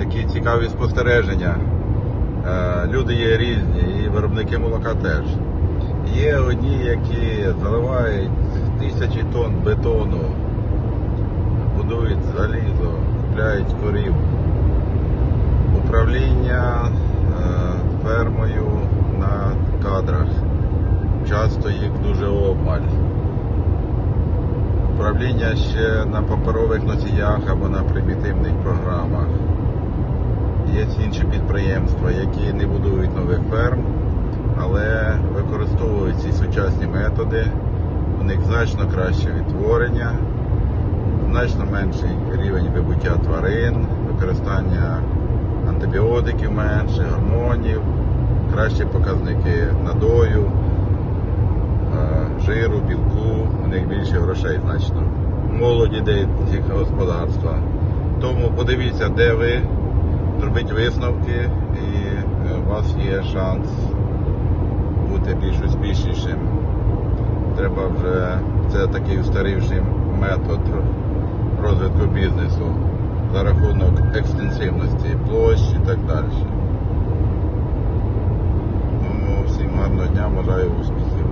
такі цікаві спостереження. Е, Люди є різні, і виробники молока теж. Є одні, які заливають тисячі тонн бетону, будують залізо, купляють корів. Управління е, фермою на кадрах. Часто їх дуже обмаль. Управління ще на паперових носіях або на примітивних програмах. Є інші підприємства, які не будують нових ферм, але використовують ці сучасні методи. У них значно краще відтворення, значно менший рівень вибуття тварин, використання антибіотиків менше, гормонів, кращі показники надою, е, жиру, білку, у них більше грошей значно. Молодь іде їх господарства. Тому подивіться, де ви, зробіть висновки, і е, у вас є шанс бути більш успішнішим. Треба вже це такий устарівший метод розвитку бізнесу за рахунок екстенсивності площ і так далі. Тому всім гарного дня, бажаю успіхів.